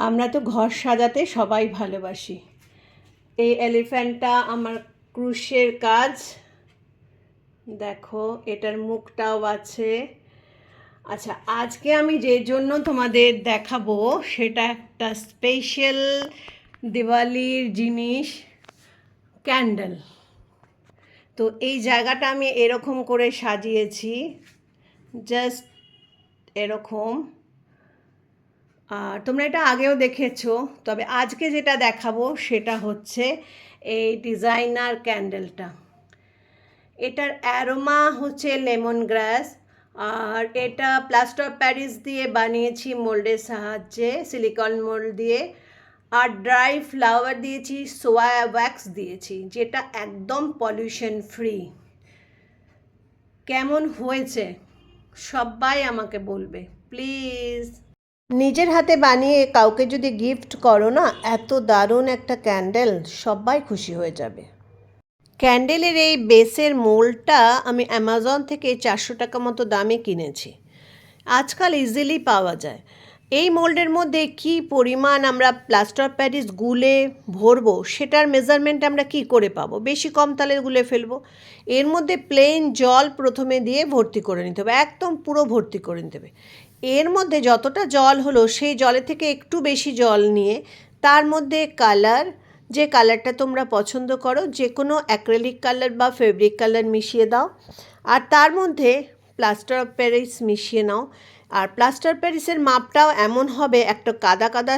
আমরা তো ঘর সাজাতে সবাই ভালোবাসি। এই এলিফ্যান্টটা আমার ক্রুশের কাজ। দেখো, এটার মুখটাও আছে। আচ্ছা আজকে আমি যে জন্য তোমাদের দেখাবো, সেটা একটা স্পেশাল দিওয়ালির জিনিস ক্যান্ডেল তো এই জায়গাটা আমি এরকম করে সাজিয়েছি জাস্ট এরকম। আর তোমরা এটা আগেও দেখেছ, তবে আজকে যেটা দেখাবো সেটা হচ্ছে এই ডিজাইনার ক্যান্ডেলটা। এটার অ্যারোমা হচ্ছে লেমন গ্রাস, আর এটা প্লাস্টার অফ প্যারিস দিয়ে বানিয়েছি মোল্ডের সাহায্যে, সিলিকন মোল্ড দিয়ে, আর ড্রাই ফ্লাওয়ার দিয়েছি, সোয়া ওয়্যাক্স দিয়েছি, যেটা একদম পলিউশন ফ্রি। কেমন হয়েছে? সবাই আমাকে বলবে, প্লিজ। নিজের হাতে বানিয়ে কাউকে যদি গিফট করো না, এত দারুণ একটা ক্যান্ডেল সবাই খুশি হয়ে যাবে। ক্যান্ডেলের এই বেসের মোলটা আমি অ্যামাজন থেকে চারশো টাকা মতো দামে কিনেছি। আজকাল ইজিলি পাওয়া যায়। এই মোল্ডের মধ্যে কি পরিমাণ আমরা প্লাস্টার প্যারিস গুলে ভরবো, সেটার মেজারমেন্ট আমরা কি করে পাবো? বেশি কম তালে গুলে ফেলব। এর মধ্যে প্লেন জল প্রথমে দিয়ে ভর্তি করে নিতে হবে, একদম পুরো ভর্তি করে নিতে হবে। এর মধ্যে যতটা জল হলো, সেই জলের থেকে একটু বেশি জল নিয়ে, তার মধ্যে কালার, যে কালারটা তোমরা পছন্দ করো যে কোনো অ্যাক্রেলিক কালার বা ফেব্রিক কালার মিশিয়ে দাও। আর তার মধ্যে প্লাস্টার অফ প্যারিস মিশিয়ে নাও। আর প্লাস্টার প্যারিসের মাপটাও এমন হবে, একটা কাদা কাদা,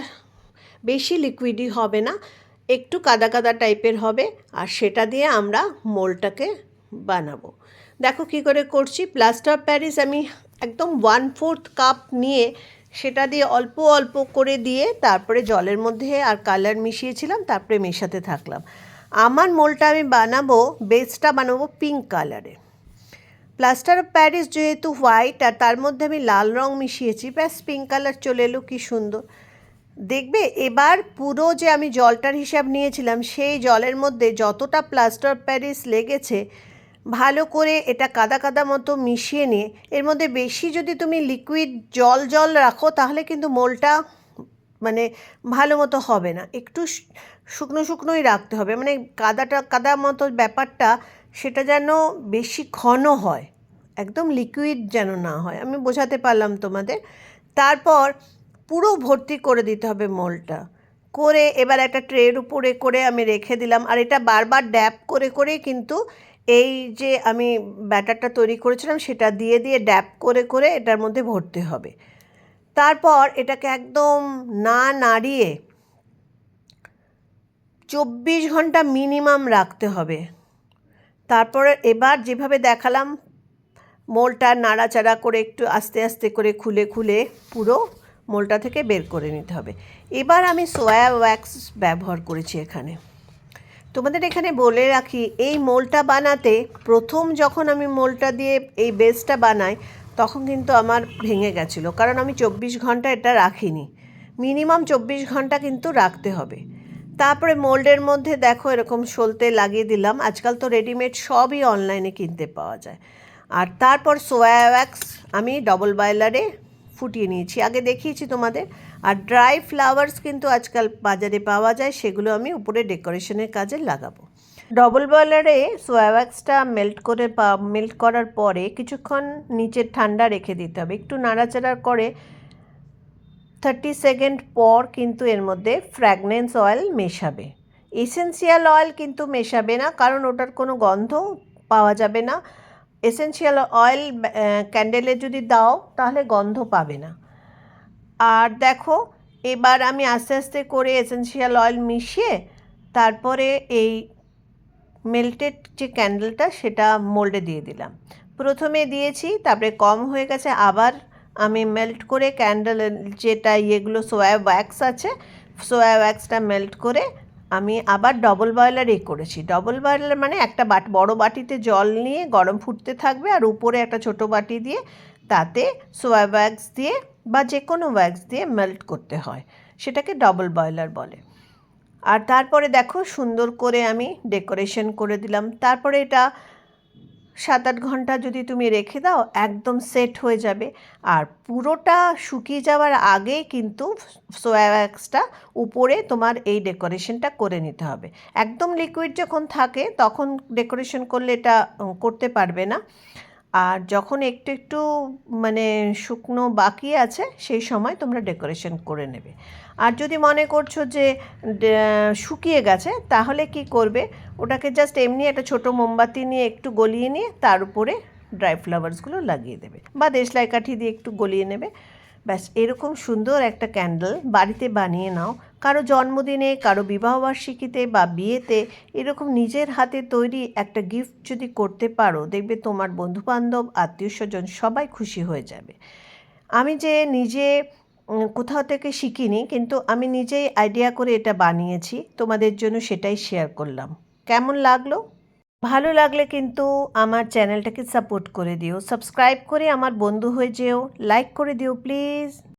বেশি লিকুইডই হবে না, একটু কাদা কাদা টাইপের হবে। আর সেটা দিয়ে আমরা মোলটাকে বানাবো। দেখো কি করে করছি প্লাস্টার অফ প্যারিস আমি একদম ওয়ান ফোর্থ কাপ নিয়ে সেটা দিয়ে অল্প অল্প করে দিয়ে তারপরে জলের মধ্যে আর কালার মিশিয়েছিলাম, তারপরে মেশাতে থাকলাম। আমার মোলটা আমি বানাবো বেসটা বানাবো পিঙ্ক কালারে প্লাস্টার অফ প্যারিস যেহেতু হোয়াইট আর তার মধ্যে আমি লাল রং মিশিয়েছি, ব্যাস পিঙ্ক কালার চলে এলো, কি সুন্দর। দেখবে এবার পুরো যে আমি জলটার হিসাব নিয়েছিলাম, সেই জলের মধ্যে যতটা প্লাস্টার অফ প্যারিস লেগেছে ভালো করে এটা কাদা কাদা মতো মিশিয়ে নিয়ে, এর মধ্যে বেশি যদি তুমি লিকুইড জল জল রাখো, তাহলে কিন্তু মোলটা মানে ভালো মতো হবে না। একটু শুকনো শুকনোই রাখতে হবে। মানে কাদাটা, কাদা মতো ব্যাপারটা সেটা যেন বেশি ঘন হয়, একদম লিকুইড যেন না হয়। আমি বোঝাতে পারলাম তোমাদের। তারপর পুরো ভর্তি করে দিতে হবে মোলটা। করে এবার একটা ট্রের উপরে করে আমি রেখে দিলাম। আর এটা বারবার ড্যাপ করে করে কিন্তু এই যে আমি ব্যাটারটা তৈরি করেছিলাম, সেটা দিয়ে দিয়ে ড্যাপ করে করে এটার মধ্যে ভরতে হবে। তারপর এটাকে একদম না নাড়িয়ে চব্বিশ ঘণ্টা মিনিমাম রাখতে হবে। তারপরে এবার যেভাবে দেখালাম, মোলটা নাড়াচাড়া করে একটু আস্তে আস্তে করে খুলে খুলে পুরো মোলটা থেকে বের করে নিতে হবে। এবার আমি সোয়া ওয়্যাক্স ব্যবহার করেছি এখানে। তোমাদের এখানে বলে রাখি, এই মোলটা বানাতে প্রথম যখন আমি মোলটা দিয়ে এই বেসটা বানাই, তখন কিন্তু আমার ভেঙে গেছিল। কারণ আমি চব্বিশ ঘণ্টা এটা রাখিনি। মিনিমাম চব্বিশ ঘণ্টা কিন্তু রাখতে হবে। তারপরে মোল্ডের মধ্যে দেখো এরকম সলতে লাগিয়ে দিলাম। আজকাল তো রেডিমেড সবই অনলাইনে কিনতে পাওয়া যায়। আর তারপর সোয়া ওয়্যাক্স আমি ডবল বয়লারে ফুটিয়ে নিয়েছি। আগে দেখিয়েছি তোমাদের। আর ড্রাই ফ্লাওয়ার্স কিন্তু আজকাল বাজারে পাওয়া যায়, সেগুলো আমি উপরে ডেকোরেশনের কাজে লাগাবো। ডবল বয়লারে সোয়া ওয়্যাক্সটা মেল্ট করে মেল্ট করার পরে কিছুক্ষণ নিচে ঠান্ডা রেখে দিতে হবে। একটু নাড়াচাড়া করে থার্টি সেকেন্ড পর কিন্তু এর মধ্যে ফ্র্যাগনেন্স অয়েল মেশাবে। এসেন্সিয়াল অয়েল কিন্তু মেশাবে না, কারণ ওটার কোনো গন্ধ পাওয়া যাবে না। এসেন্সিয়াল অয়েল ক্যান্ডেলে যদি দাও, তাহলে গন্ধ পাবে না। আর দেখো, এবার আমি আস্তে আস্তে করে এসেন্সিয়াল অয়েল মিশিয়ে তারপরে এই মেল্টেড যে ক্যান্ডেলটা সেটা মোল্ডে দিয়ে দিলাম। প্রথমে দিয়েছি, তারপরে কম হয়ে গেছে, আবার আমি মেল্ট করে ক্যান্ডেল যেটা ইয়েগুলো সোয়া ওয়্যাক্স আছে সোয়া ওয়্যাক্সটা মেল্ট করে আমি আবার ডবল বয়লার এ করেছি। ডবল বয়লার মানে একটা বাট, বড় বাটিতে জল নিয়ে গরম ফুটতে থাকবে আর উপরে একটা ছোট বাটি দিয়ে তাতে সোয়া ওয়্যাক্স দিয়ে বা যে কোনো ওয়্যাক্স দিয়ে মেল্ট করতে হয়। সেটাকে ডবল বয়লার বলে। আর তারপরে দেখো সুন্দর করে আমি ডেকোরেশন করে দিলাম। তারপরে এটা সাত আট ঘণ্টা যদি তুমি রেখে দাও, একদম সেট হয়ে যাবে। আর পুরোটা শুকিয়ে যাওয়ার আগে কিন্তু সোয়া উপরে তোমার এই ডেকোরেশনটা করে নিতে হবে। একদম লিকুইড যখন থাকে, তখন ডেকোরেশন করলে এটা করতে পারবে না। আর যখন একটু একটু মানে শুকনো বাকি আছে, সেই সময় তোমরা ডেকোরেশন করে নেবে। আর যদি মনে করছ যে শুকিয়ে গেছে, তাহলে কি করবে? ওটাকে জাস্ট এমনি একটা ছোট মোমবাতি নিয়ে একটু গলিয়ে নিয়ে, তার উপরে ড্রাই ফ্লাওয়ার্সগুলো লাগিয়ে দেবে। বা দেশলাই কাঠি দিয়ে একটু গলিয়ে নেবে। ব্যাস, এরকম সুন্দর একটা ক্যান্ডেল বাড়িতে বানিয়ে নাও। কারও জন্মদিনে, কারও বিবাহবার্ষিকীতে বা বিয়েতে এরকম নিজের হাতে তৈরি একটা গিফট যদি করতে পারো, দেখবে তোমার বন্ধুবান্ধব, আত্মীয় স্বজন সবাই খুশি হয়ে যাবে। আমি যে নিজে কোথাও থেকে শিখিনি, কিন্তু আমি নিজেই আইডিয়া করে এটা বানিয়েছি, তোমাদের জন্য সেটাই শেয়ার করলাম। কেমন লাগল? ভালো লাগলে কিন্তু আমার চ্যানেলটাকে সাপোর্ট করে দিও। সাবস্ক্রাইব করে আমার বন্ধু হয়ে যেও। লাইক করে দিও প্লিজ